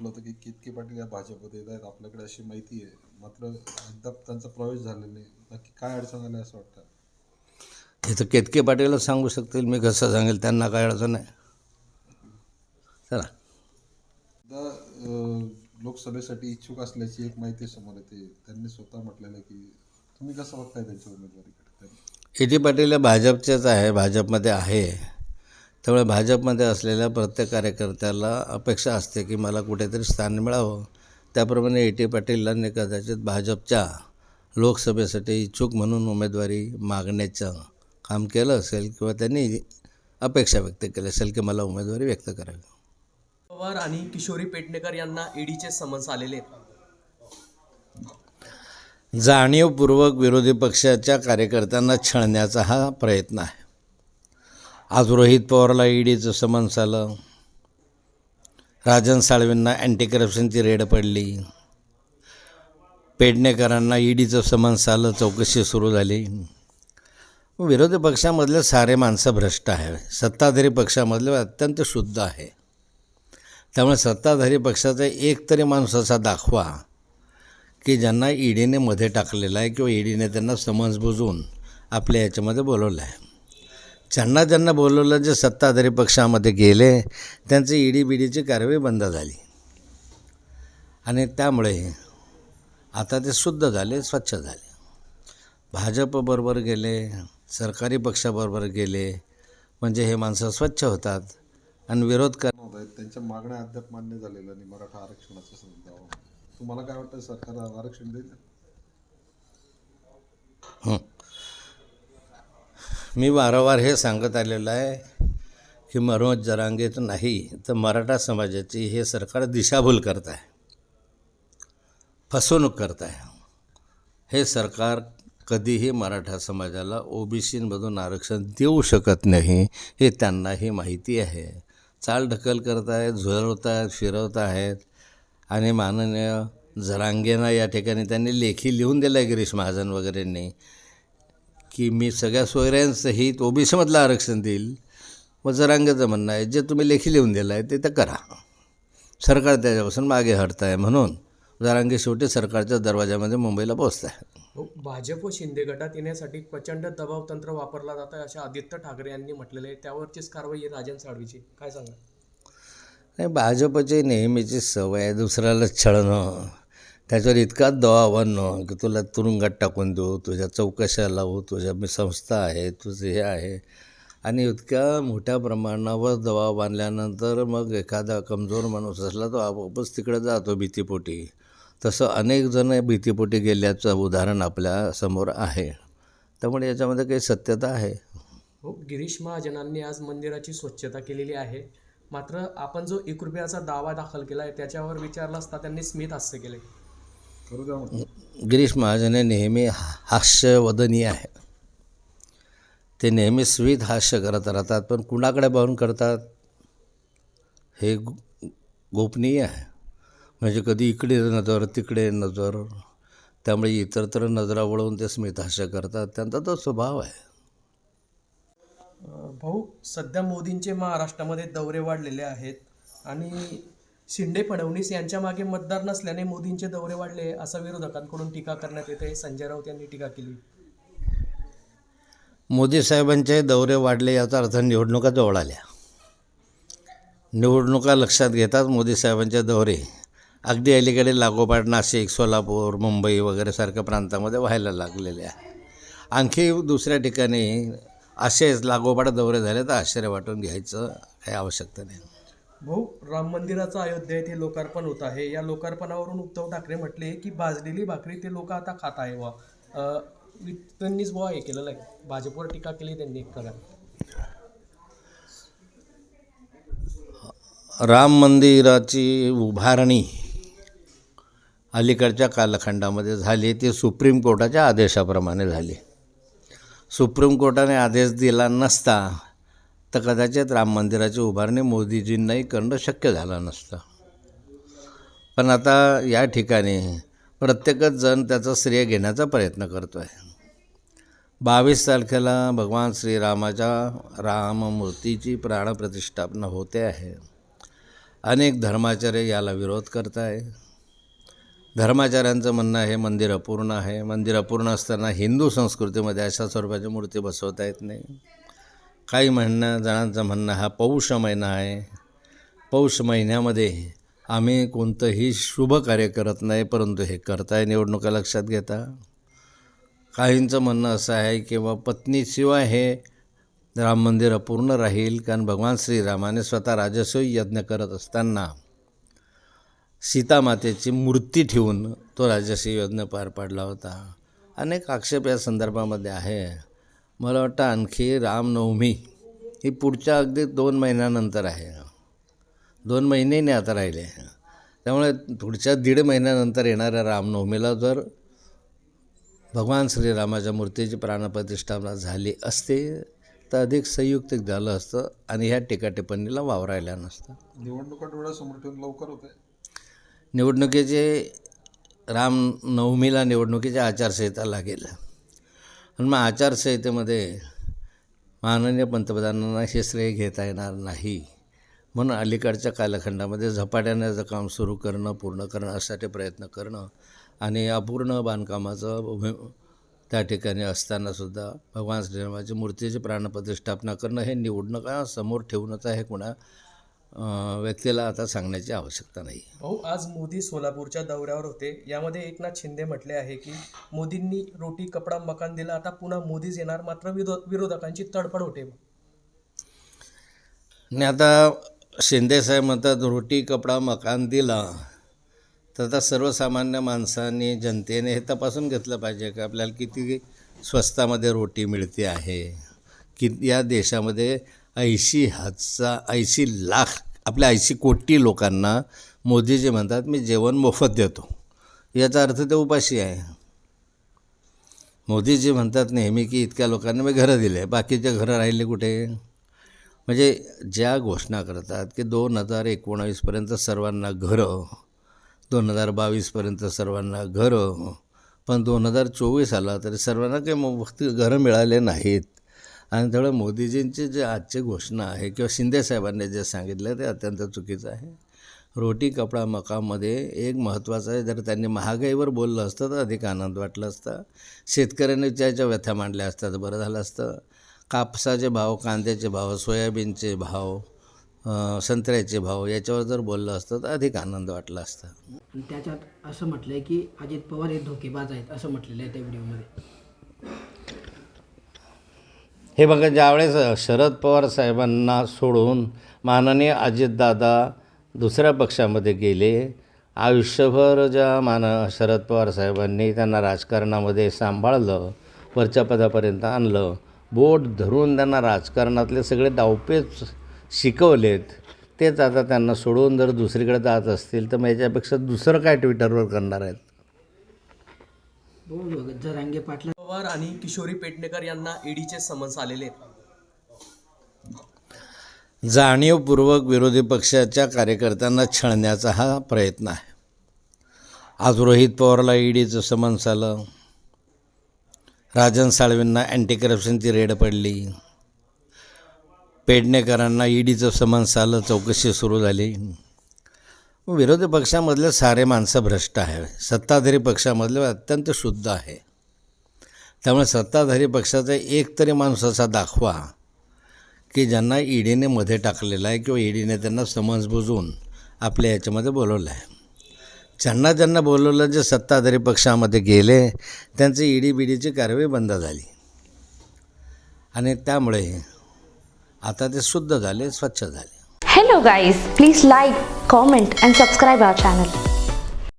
म्हटलं होतं की कितके पाटील या भाजपमध्ये येत आहेत आपल्याकडे अशी माहिती आहे. मात्र अद्याप त्यांचा प्रवेश झालेला नाही. नक्की काय अडचण आली असं वाटतं? हे तर केतके पाटीलच सांगू शकतील मी कसं सांगेल त्यांना काय अडचण आहे? चला. लोकसभेसाठी इच्छुक असल्याची एक माहिती समोर येते. त्यांनी स्वतः म्हटलेलं आहे की तुम्ही कसं बघताय त्यांच्या उमेदवारीकडे? ए टी पाटील भाजपचेच आहे भाजपमध्ये आहे. त्यामुळे भाजपमध्ये असलेल्या प्रत्येक कार्यकर्त्याला अपेक्षा असते की मला कुठेतरी स्थान मिळावं. त्याप्रमाणे ए. टी. पाटीलांनी कदाचित भाजपच्या लोकसभेसाठी इच्छुक म्हणून उमेदवारी मागण्याचं काम केलं असेल किंवा त्यांनी अपेक्षा व्यक्त केली असेल की मला उमेदवारी व्यक्त करावी. पवार आणि किशोरी पेडणेकर यांना ईडीचे समन्स आलेले आहेत. जाणीवपूर्वक विरोधी पक्षाच्या कार्यकर्त्यांना छळण्याचा हा प्रयत्न आहे. आज रोहित पवारला ईडीचं समन्स आलं राजन साळवेंना अँटी करप्शनची रेड पडली. पेडणेकरांना ईडीचं समन्स आलं चौकशी सुरू झाली. विरोधी पक्षामधले सारे माणसं भ्रष्ट आहे सत्ताधारी पक्षामधले अत्यंत शुद्ध आहे. त्यामुळे सत्ताधारी पक्षाचा एक तरी माणूस असा दाखवा की ज्यांना ईडीने मध्ये टाकलेला आहे किंवा ईडीने त्यांना समज बुजवून आपल्या याच्यामध्ये बोलवलं आहे. ज्यांना ज्यांना बोलवलं जे सत्ताधारी पक्षामध्ये गेले त्यांची ईडी बीडीची कारवाई बंद झाली. आणि त्यामुळे आता ते शुद्ध झाले स्वच्छ झाले. भाजपबरोबर गेले सरकारी पक्षाबरोबर गेले म्हणजे हे माणसं स्वच्छ होतात आणि विरोध कर त्यांच्या मागण्या अद्याप मान्य झालेल्या नाही मराठा आरक्षणाचा तुम्हाला काय वाटतं सरकार आरक्षण देईल? मी वारंवार हे सांगत आलेलं आहे की मनोज जरांगेत नाही तर मराठा समाजाची हे सरकार दिशाभूल करत आहे फसवणूक करत आहे. हे सरकार कधीही मराठा समाजाला ओबीसीमधून आरक्षण देऊ शकत नाही हे त्यांनाही माहिती आहे. चाल ढकल करत आहेत झुरवत आहेत फिरवत आहेत. आणि माननीय जरांगेना या ठिकाणी त्यांनी लेखी लिहून दिला आहे गिरीश महाजन वगैरेंनी. की मी सगळ्या सोयऱ्यांसहित ओबीसीमधलं आरक्षण देईल. मग जरांगेचं म्हणणं आहे जे तुम्ही लेखी लिहून दिलं आहे ते तर करा. सरकार त्याच्यापासून मागे हटत आहे म्हणून जरांगे शेवटी सरकारच्या दरवाजामध्ये मुंबईला पोचत आहे हो, भाजप व शिंदे गटात येण्यासाठी प्रचंड दबाव तंत्र वापरला जात आहे असे आदित्य ठाकरे यांनी म्हटलेले आहे. त्यावरचीच कारवाई आहे राजन साळवीची. काय सांगा नाही भाजपची नेहमीची सवय आहे दुसऱ्याला छळणं. त्याच्यावर इतका दबाव आणणं की तुला तुरुंगात टाकून देऊ तुझ्या चौकशा लावू तुझ्या मी संस्था आहे तुझं हे आहे. आणि इतक्या मोठ्या प्रमाणावर दबाव बांधल्यानंतर मग एखादा कमजोर माणूस असला तो आपोआपच तिकडे जातो भीतीपोटी. तसं अनेक जण भीतीपोटी गेल्याचं उदाहरण आपल्यासमोर आहे. त्यामुळे याच्यामध्ये काही सत्यता आहे? हो गिरीश महाजनांनी आज मंदिराची स्वच्छता केलेली आहे. मात्र आपण जो एक रुपयाचा दावा दाखल केला आहे त्याच्यावर विचारला असता त्यांनी स्मित हास्य केले गिरीश महाजन हे नेहमी हास्यवदनीय आहे. ते नेहमी स्वीत हास्य करत राहतात पण कुणाकडे पाहून करतात हे गोपनीय आहे. म्हणजे कधी इकडे नजर तिकडे नजर त्यामुळे इतरत्र नजरा वळवून ते स्मित हास्य करतात त्यांचा तो स्वभाव आहे. भाऊ सध्या मोदींचे महाराष्ट्रामध्ये दौरे वाढलेले आहेत आणि शिंदे फडणवीस यांच्या मागे मतदार नसल्याने मोदींचे दौरे वाढले असा विरोधकांकडून टीका करण्यात येते. संजय राऊत यांनी टीका केली. मोदी साहेबांचे दौरे वाढले याचा अर्थ निवडणुका जवळ आल्या. निवडणुका लक्षात घेताच मोदी साहेबांचे दौरे अगदी अलीकडे लागोपाठ नाशिक सोलापूर मुंबई वगैरे सारख्या प्रांतामध्ये व्हायला लागलेले आहे आणखी दुसऱ्या ठिकाणी असेच लागोपाठ दौरे झाले तर आश्चर्य वाटून घ्यायचं काही आवश्यकता नाही. भाऊ राम मंदिराचं अयोध्या येथे लोकार्पण होत आहे. या लोकार्पणावरून उद्धव ठाकरे म्हटले की भाजलेली भाकरी ते लोक आता खात आहे वा त्यांनीच बुवा हे केलेलं आहे भाजपवर टीका केली त्यांनी एक राम मंदिराची उभारणी अलीकडच्या कालखंडामध्ये झाली. ती सुप्रीम कोर्टाच्या आदेशाप्रमाणे झाली. सुप्रीम कोर्टाने आदेश दिला नसता तर कदाचित राम मंदिराची उभारणी मोदीजींनाही करणं शक्य झालं नसतं. पण आता या ठिकाणी प्रत्येकच जण त्याचं श्रेय घेण्याचा प्रयत्न करतो आहे बावीस तारखेला भगवान श्रीरामाच्या राममूर्तीची प्राणप्रतिष्ठापना होते आहे. अनेक धर्माचार्य याला विरोध करत आहे धर्माचार्यांचं म्हणणं आहे मंदिर अपूर्ण आहे. मंदिर अपूर्ण असताना हिंदू संस्कृतीमध्ये अशा स्वरूपाच्या मूर्ती बसवता येत नाही. काही म्हणणं जणांचं म्हणणं हा पौष महिना आहे. पौष महिन्यामध्ये आम्ही कोणतंही शुभ कार्य करत नाही परंतु हे करताय निवडणुका लक्षात घेता. काहींचं म्हणणं असं आहे की बा पत्नीशिवाय हे राम मंदिर अपूर्ण राहील कारण भगवान श्रीरामाने स्वतः राजस्वी यज्ञ करत असताना सीतामातेची मूर्ती ठेवून तो राजस्वी यज्ञ पार पाडला होता. अनेक आक्षेप या संदर्भामध्ये आहे. मला वाटतं आणखी रामनवमी ही पुढच्या अगदी दोन महिन्यानंतर आहे. दोन महिनेने आता राहिले. त्यामुळे पुढच्या दीड महिन्यानंतर येणाऱ्या रामनवमीला जर भगवान श्रीरामाच्या मूर्तीची प्राणप्रतिष्ठापना झाली असते तर अधिक संयुक्तिक झालं असतं आणि ह्या टीकाटिप्पणीला वावरायला नसतं. निवडणुका डोळ्यासमोर ठेवून लवकर होते निवडणुकीचे रामनवमीला निवडणुकीची आचारसंहिता लागेल. म्हणून मग आचारसंहितेमध्ये माननीय पंतप्रधानांना हे श्रेय घेता येणार नाही म्हणून अलीकडच्या कालखंडामध्ये झपाट्यानं काम सुरू करणं पूर्ण करणं अशासाठी प्रयत्न करणं आणि अपूर्ण बांधकामाचं भूमी त्या ठिकाणी असतानासुद्धा भगवान श्रीरामाची मूर्तीची प्राणप्रतिष्ठापना करणं हे निवडणं का समोर ठेवूनच आहे कुणा व्यक्तीला आता सांगण्याची आवश्यकता नाही. भाऊ आज मोदी सोलापूरच्या दौऱ्यावर होते. यामध्ये एकनाथ शिंदे म्हटले आहे की मोदींनी रोटी कपडा मकान दिला. आता पुन्हा मोदीच येणार. मात्र विरो विरोधकांची तडफड होते. आणि आता शिंदेसाहेब म्हणतात रोटी कपडा मकान दिला. तर आता सर्वसामान्य माणसांनी जनतेने हे तपासून घेतलं पाहिजे का आपल्याला किती स्वस्तामध्ये रोटी मिळते आहे. की या देशामध्ये ऐंशी हजार ऐंशी लाख आपल्या ऐंशी कोटी लोकांना मोदीजी म्हणतात मी जेवण मोफत देतो. याचा अर्थ ते उपाशी आहे. मोदीजी म्हणतात नेहमी की इतक्या लोकांना मी घरं दिले बाकीचे घरं राहिले कुठे? म्हणजे ज्या घोषणा करतात की दोन हजार एकोणावीसपर्यंत सर्वांना घरं दोन हजार बावीसपर्यंत सर्वांना घरं पण दोन हजार चोवीस आला तरी सर्वांना काही मो- फक्त घरं मिळाले नाहीत. आणि त्यामुळे मोदीजींची जे आजची घोषणा आहे किंवा शिंदेसाहेबांनी जे सांगितलं ते अत्यंत चुकीचं आहे. रोटी कपडा मकामध्ये एक महत्त्वाचं आहे जर त्यांनी महागाईवर बोललं असतं तर अधिक आनंद वाटला असता. शेतकऱ्यांनी त्याच्या व्यथा मांडल्या असतात बरं झालं असतं. कापसाचे भाव कांद्याचे भाव सोयाबीनचे भाव संत्र्याचे भाव याच्यावर जर बोललं असतं तर अधिक आनंद वाटला असता. त्याच्यात असं म्हटलं आहे की अजित पवार हे धोकेबाज आहेत असं म्हटलेलं आहे त्या व्हिडिओमध्ये. हे बघा ज्यावेळेस शरद पवार साहेबांना सोडून माननीय अजितदादा दुसऱ्या पक्षामध्ये गेले आयुष्यभर ज्या मान शरद पवार साहेबांनी त्यांना राजकारणामध्ये सांभाळलं वरच्या पदापर्यंत आणलं बोट धरून त्यांना राजकारणातले सगळे डावपेच शिकवलेत तेच आता त्यांना सोडून जर दुसरीकडे जात असतील तर मग याच्यापेक्षा दुसरं काय ट्विटरवर करणार आहेत? जरांगे पाटला. पवार आणि किशोरी पेटणेकर यांना ईडीचे समन्स आलेले जाणीवपूर्वक विरोधी पक्षाच्या कार्यकर्त्यांना छळण्याचा हा प्रयत्न आहे. आज रोहित पवारला ईडीचं समन्स आलं. राजन साळवेंना अँटी करप्शनची रेड पडली. पेडणेकरांना ईडीचं समन्स आलं चौकशी सुरू झाली. विरोधी पक्षामधले सारे माणसं भ्रष्ट आहे सत्ताधारी पक्षामधले अत्यंत शुद्ध आहे. त्यामुळे सत्ताधारी पक्षाचा एक तरी माणूस असा दाखवा की ज्यांना ईडीने मध्ये टाकलेलं आहे किंवा ईडीने त्यांना समज बुजवून आपल्या याच्यामध्ये बोलवलं आहे. ज्यांना ज्यांना बोलवलं जे सत्ताधारी पक्षामध्ये गेले त्यांची ईडी बीडीची कारवाई बंद झाली. आणि त्यामुळे आता ते शुद्ध झाले स्वच्छ झाले. Hello guys please like comment and subscribe our channel